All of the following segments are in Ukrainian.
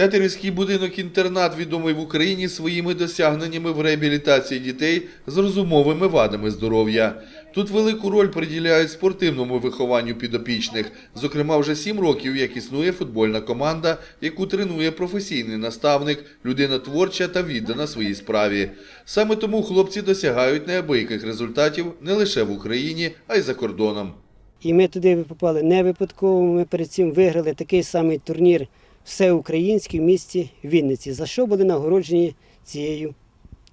Тетерівський будинок-інтернат відомий в Україні своїми досягненнями в реабілітації дітей з розумовими вадами здоров'я. Тут велику роль приділяють спортивному вихованню підопічних. Зокрема, вже сім років як існує футбольна команда, яку тренує професійний наставник, людина творча та віддана своїй справі. Саме тому хлопці досягають неабияких результатів не лише в Україні, а й за кордоном. І ми туди попали не випадково. Ми перед цим виграли такий самий турнір всеукраїнський в місті Вінниці, за що були нагороджені цією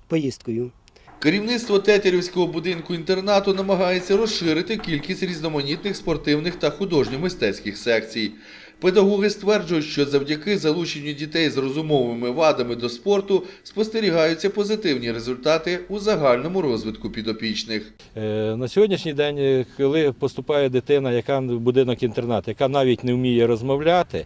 поїздкою. Керівництво Тетерівського будинку інтернату намагається розширити кількість різноманітних спортивних та художньо-мистецьких секцій. Педагоги стверджують, що завдяки залученню дітей з розумовими вадами до спорту спостерігаються позитивні результати у загальному розвитку підопічних. Е, На сьогоднішній день, е, коли поступає дитина, яка в будинок інтернат, яка навіть не вміє розмовляти,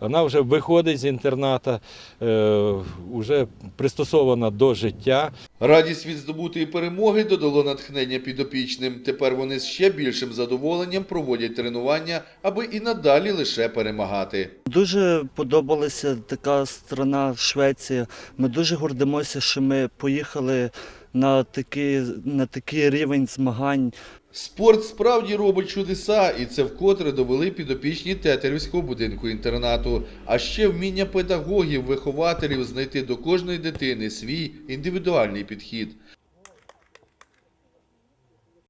вона вже виходить з інтерната, е, вже пристосована до життя. Радість від здобутої перемоги додало натхнення підопічним. Тепер вони з ще більшим задоволенням проводять тренування, аби і надалі лише перемагати. Дуже подобалася така страна Швеція. Ми дуже гордимося, що ми поїхали на такий, на такий рівень змагань. Спорт справді робить чудеса, і це вкотре довели підопічні Тетерівського будинку інтернату. А ще вміння педагогів, вихователів знайти до кожної дитини свій індивідуальний підхід.